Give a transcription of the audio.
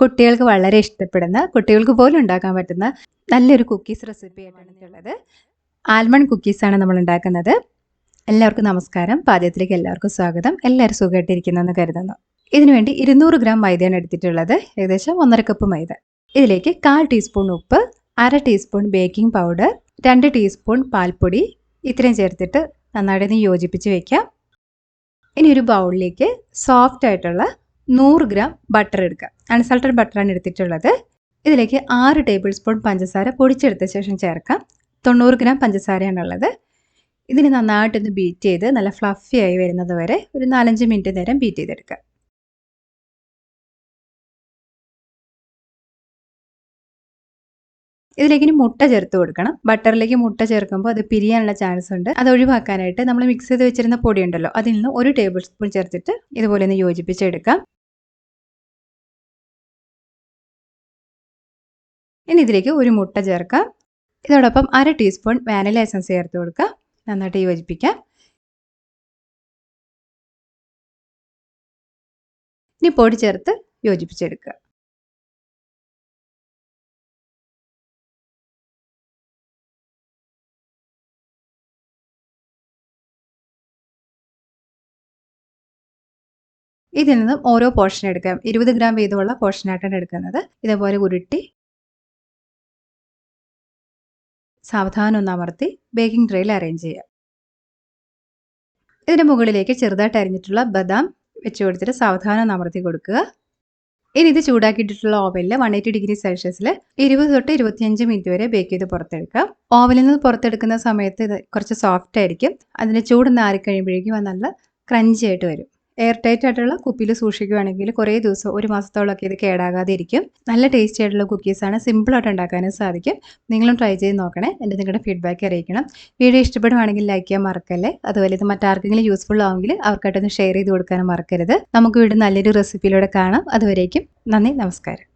കുട്ടികൾക്ക് വളരെ ഇഷ്ടപ്പെടുന്ന കുട്ടികൾക്ക് പോലും ഉണ്ടാക്കാൻ പറ്റുന്ന നല്ലൊരു കുക്കീസ് റെസിപ്പി ആയിട്ടാണ് ഉള്ളത് ആൽമണ്ട് കുക്കീസാണ് നമ്മൾ ഉണ്ടാക്കുന്നത്. എല്ലാവർക്കും നമസ്കാരം. പാചകത്തിലേക്ക് എല്ലാവർക്കും സ്വാഗതം. എല്ലാവരും സുഖമായിട്ടിരിക്കുന്നെന്ന് കരുതുന്നു. ഇതിനുവേണ്ടി ഇരുന്നൂറ് ഗ്രാം മൈദയാണ് എടുത്തിട്ടുള്ളത്. ഏകദേശം ഒന്നര കപ്പ് മൈദ. ഇതിലേക്ക് കാൽ ടീസ്പൂൺ ഉപ്പ് അര ടീസ്പൂൺ ബേക്കിംഗ് പൗഡർ രണ്ട് ടീസ്പൂൺ പാൽപ്പൊടി. ഇത്രയും ചേർത്തിട്ട് നന്നായിട്ട് യോജിപ്പിച്ച് വെക്കാം. ഇനി ഒരു ബൗളിലേക്ക് സോഫ്റ്റ് ആയിട്ടുള്ള നൂറ് ഗ്രാം ബട്ടർ എടുക്കുക. അൺസൾട്ടഡ് ബട്ടറാണ് എടുത്തിട്ടുള്ളത്. ഇതിലേക്ക് ആറ് ടേബിൾ സ്പൂൺ പഞ്ചസാര പൊടിച്ചെടുത്ത ശേഷം ചേർക്കാം. തൊണ്ണൂറ് ഗ്രാം പഞ്ചസാരയാണ് പഞ്ചസാരയാണുള്ളത് ഇതിന് നന്നായിട്ടൊന്ന് ബീറ്റ് ചെയ്ത് നല്ല ഫ്ലഫി ആയി വരുന്നത് വരെ ഒരു നാലഞ്ച് മിനിറ്റ് നേരം ബീറ്റ് ചെയ്തെടുക്കുക. ഇതിലേക്ക് ഇനി മുട്ട ചേർത്ത് കൊടുക്കണം. ബട്ടറിലേക്ക് മുട്ട ചേർക്കുമ്പോൾ അത് പിരിയാനുള്ള ചാൻസ് ഉണ്ട്. അത് ഒഴിവാക്കാനായിട്ട് നമ്മൾ മിക്സ് ചെയ്ത് വെച്ചിരുന്ന പൊടിയുണ്ടല്ലോ അതിൽ നിന്ന് ഒരു ടേബിൾ സ്പൂൺ ചേർത്തിട്ട് ഇതുപോലെ ഒന്ന് യോജിപ്പിച്ചെടുക്കാം. ഇനി ഇതിലേക്ക് ഒരു മുട്ട ചേർക്കാം. ഇതോടൊപ്പം അര ടീസ്പൂൺ വാനില എസൻസ് ചേർത്ത് കൊടുക്കുക. നന്നായിട്ട് യോജിപ്പിക്കാം. ഇനി പൊടി ചേർത്ത് യോജിപ്പിച്ചെടുക്കുക. ഇതിൽ നിന്നും ഓരോ പോർഷൻ എടുക്കാം. ഇരുപത് ഗ്രാം വീതമുള്ള പോർഷനായിട്ടാണ് എടുക്കുന്നത്. ഇതേപോലെ ഉരുട്ടി സാവധാനം ഒന്ന് അമർത്തി ബേക്കിംഗ് ട്രേയിൽ അറേഞ്ച് ചെയ്യാം ഇതിന്റെ മുകളിലേക്ക് ചെറുതായിട്ട് അരിഞ്ഞിട്ടുള്ള ബദാം വെച്ച് കൊടുത്തിട്ട് സാവധാനം അമർത്തി കൊടുക്കുക. ഇനി ഇത് ചൂടാക്കിയിട്ടുള്ള ഓവനിൽ വൺ എയ്റ്റി ഡിഗ്രി സെൽഷ്യസിൽ ഇരുപത് തൊട്ട് ഇരുപത്തിയഞ്ച് മിനിറ്റ് വരെ ബേക്ക് ചെയ്ത് പുറത്തെടുക്കാം ഓവനിൽ നിന്ന് പുറത്തെടുക്കുന്ന സമയത്ത് ഇത് കുറച്ച് സോഫ്റ്റ് ആയിരിക്കും. അതിന്റെ ചൂടൊന്ന് ആറിക്കഴിയുമ്പോഴേക്കും അത് നല്ല ക്രഞ്ചി ആയിട്ട് വരും. എയർ ടൈറ്റ് ആയിട്ടുള്ള കുപ്പിയിൽ സൂക്ഷിക്കുകയാണെങ്കിൽ കുറേ ദിവസം ഒരു മാസത്തോളമൊക്കെ ഇത് കേടാകാതെ ഇരിക്കും നല്ല ടേസ്റ്റി ആയിട്ടുള്ള കുക്കീസാണ് സിമ്പിളായിട്ട് ഉണ്ടാക്കാനും സാധിക്കും. നിങ്ങളും ട്രൈ ചെയ്ത് നോക്കണേ. എന്റെ നിങ്ങളുടെ ഫീഡ്ബാക്ക് അറിയിക്കണം. വീഡിയോ ഇഷ്ടപ്പെടുവാണെങ്കിൽ ലൈക്ക് ചെയ്യാൻ മറക്കല്ലേ? അതുപോലെ ഇത് മറ്റാർക്കെങ്കിലും യൂസ്ഫുൾ ആവുമെങ്കിൽ അവർക്കായിട്ടൊന്ന് ഷെയർ ചെയ്ത് കൊടുക്കാനും മറക്കരുത്. നമുക്ക് വീണ്ടും നല്ലൊരു റെസിപ്പിയിലൂടെ കാണാം. അതുവരേക്കും നന്ദി നമസ്കാരം.